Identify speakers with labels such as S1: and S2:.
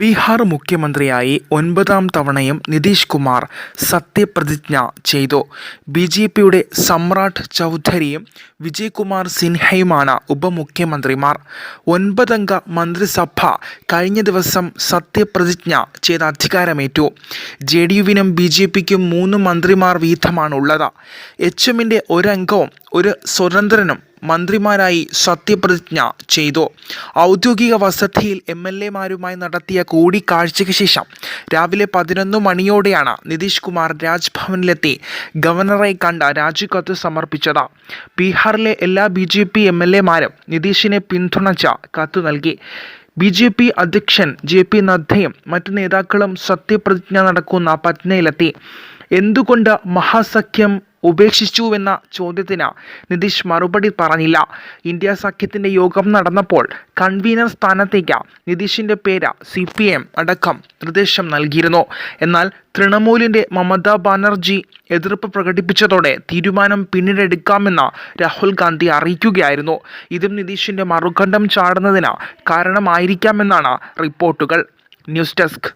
S1: ബീഹാർ മുഖ്യമന്ത്രിയായി ഒൻപതാം തവണയും നിതീഷ് കുമാർ സത്യപ്രതിജ്ഞ ചെയ്തു. ബി ജെ പിയുടെ സമ്രാട്ട് ചൗധരിയും വിജയ്കുമാർ സിൻഹയുമാണ് ഉപമുഖ്യമന്ത്രിമാർ. ഒൻപതംഗ മന്ത്രിസഭ കഴിഞ്ഞ ദിവസം സത്യപ്രതിജ്ഞ ചെയ്ത് അധികാരമേറ്റു. ജെ ഡി യുവിനും ബി ജെ പിക്കും മൂന്ന് മന്ത്രിമാർ വീതമാണുള്ളത്. എച്ച് എമ്മിന്റെ ഒരംഗവും ഒരു സ്വതന്ത്രനും മന്ത്രിമാരായി സത്യപ്രതിജ്ഞ ചെയ്തു. ഔദ്യോഗിക വസതിയിൽ എം എൽ എമാരുമായി നടത്തിയ കൂടിക്കാഴ്ചയ്ക്ക് ശേഷം രാവിലെ പതിനൊന്ന് മണിയോടെയാണ് നിതീഷ് കുമാർ രാജ്ഭവനിലെത്തി ഗവർണറെ കണ്ട് രാജിക്കത്ത് സമർപ്പിച്ചത്. ബീഹാറിലെ എല്ലാ B J P M BJP എംഎൽഎമാരും നിതീഷിനെ പിന്തുണച്ച കത്ത് നൽകി. ബി ജെ പി അധ്യക്ഷൻ ജെ പി നദ്ദയും മറ്റ് നേതാക്കളും സത്യപ്രതിജ്ഞ നടക്കുന്ന പറ്റ്നയിലെത്തി. എന്തുകൊണ്ട് മഹാസഖ്യം ഉപേക്ഷിച്ചുവെന്ന ചോദ്യത്തിന് നിതീഷ് മറുപടി പറഞ്ഞില്ല. ഇന്ത്യ സഖ്യത്തിന്റെ യോഗം നടന്നപ്പോൾ കൺവീനർ സ്ഥാനത്തേക്ക് നിതീഷിന്റെ പേര് സിപിഎം അടക്കം നിർദ്ദേശം നൽകിയിരുന്നു. എന്നാൽ തൃണമൂലിന്റെ മമതാ ബാനർജി എതിർപ്പ് പ്രകടിപ്പിച്ചതോടെ തീരുമാനം പിന്നീടെടുക്കാമെന്ന് രാഹുൽ ഗാന്ധി അറിയിക്കുകയായിരുന്നു. ഇതും നിതീഷിന്റെ മറുകണ്ഠം ചാടുന്നതിന് കാരണമായിരിക്കാമെന്നാണ് റിപ്പോർട്ടുകൾ. News desk